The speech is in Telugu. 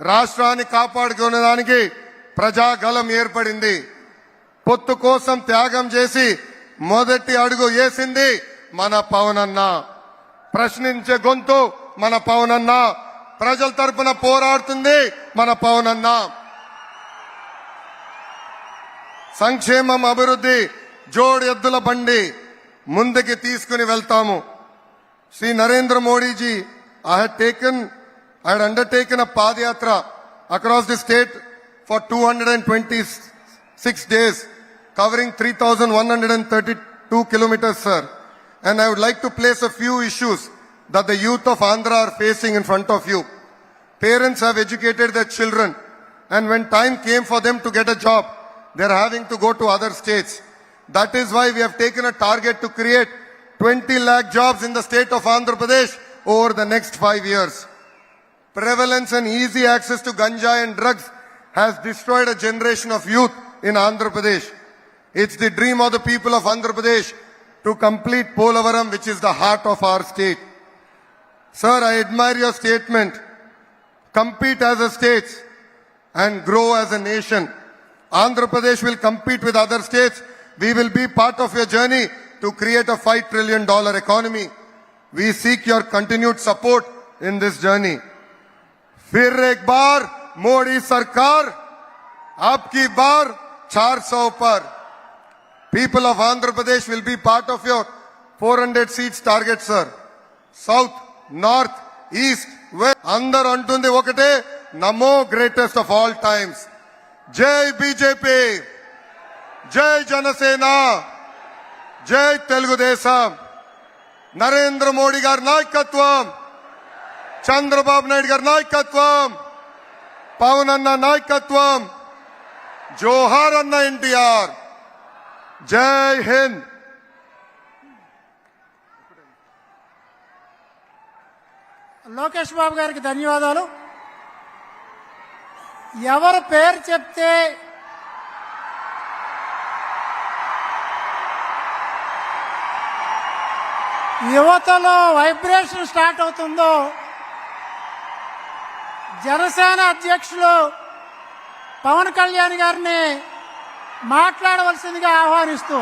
రాష్ట్రాన్ని కాపాడుకునేదానికి ప్రజాగలం ఏర్పడింది. పొత్తు కోసం త్యాగం చేసి మొదటి అడుగు వేసింది మన పవనన్న. ప్రశ్నించే గొంతు మన పవనన్న. ప్రజల తరపున పోరాడుతుంది మన పవనన్న. సంక్షేమం అభివృద్ధి జోడు ఎద్దుల బండి ముందుకి తీసుకుని వెళ్తాము. Shri Narendra Modiji I had taken I had undertaken a padyatra across the state for 226 days, covering 3,132 kilometers, sir. And I would like to place a few issues that the youth of Andhra are facing in front of you. Parents have educated their children, and when time came for them to get a job, they are having to go to other states. That is why we have taken a target to create 20 lakh jobs in the state of Andhra Pradesh over the next five years. Prevalence and easy access to ganja and drugs has destroyed a generation of youth in Andhra Pradesh. It's the dream of the people of Andhra Pradesh to complete Polavaram, which is the heart of our state. Sir, I admire your statement compete as a state and grow as a nation. Andhra Pradesh will compete with other states. We will be part of your journey to create a $5 trillion economy. We seek your continued support in this journey. फिर एक बार मोदी सरकार आपकी बार 400 पर people of Andhra Pradesh will be part of your 400 seats target, sir. South north east west అందరూ అంటుంది ఒకటే Namo greatest of all times జై బీజేపీ జై జనసేన జై తెలుగుదేశం నరేంద్ర మోడీ గారి నాయకత్వం చంద్రబాబు నాయుడు గారి నాయకత్వం పవన్ అన్న నాయకత్వం జోహార్ అన్న ఎన్టీఆర్. జై హింద్. లోకేష్ బాబు గారికి ధన్యవాదాలు. ఎవరు పేరు చెప్తే యువతలో వైబ్రేషన్ స్టార్ట్ అవుతుందో జనసేన అధ్యక్షులు పవన్ కళ్యాణ్ గారిని మాట్లాడవలసిందిగా ఆహ్వానిస్తూ